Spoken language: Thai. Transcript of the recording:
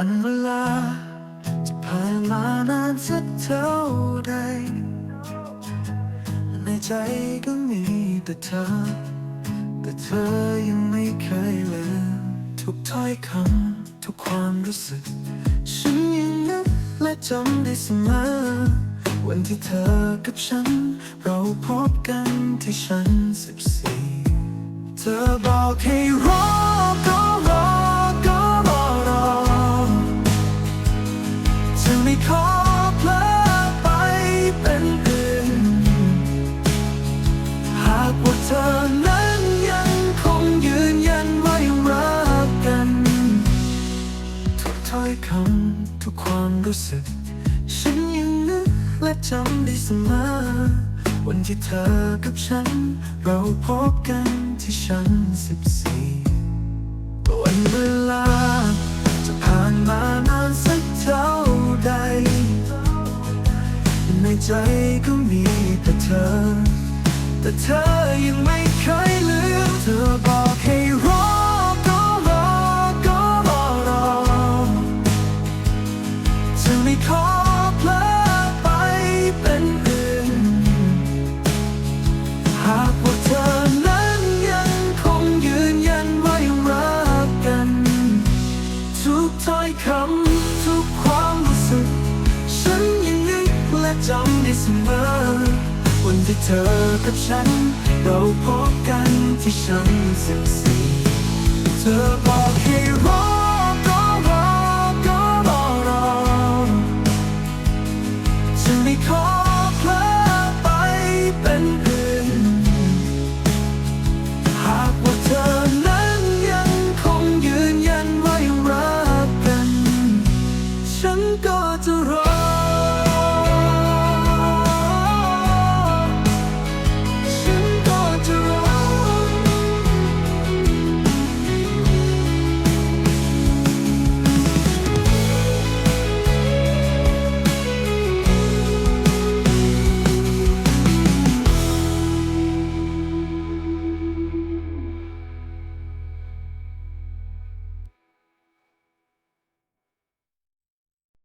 วันเวลา จะผ่านมานานสักเท่าใด ในใจก็มีแต่เธอ แต่เธอยังไม่เคยลืมทุกถ้อยคำทุกความรู้สึก ฉันยังนึกและจำได้เสมอ วันที่เธอกับฉัน เราพบกันที่ชั้นสิบสี่เธอบอกให้รอ เธอนั้นยังคงยืนยันว่ายังรักกัน ทุกถ้อยคำทุกความรู้สึก ฉันยังนึกและจำได้เสมอ วันที่เธอกับฉัน เราพบกันที่ชั้นสิบสี่วันเวลา จะผ่านมานานสักเท่าใด ในใจก็มีแต่เธอ แต่เธอ ยังไม่เคยลืมเธอบอกให้รอก็รอก็รอรอจะไม่ขอเพลอไปเป็นอื่น หากว่าเธอนั้นยังคงยืนยันว่ายังรักกัน ทุกถ้อยคำทุกความรู้สึก ฉันยังนึกและจำได้เสมอ วันที่เธอกับฉัน เราพบกันที่ชั้นสิบสี่เธอบอกให้รอก็รอก็รอรอฉัไม่ขอ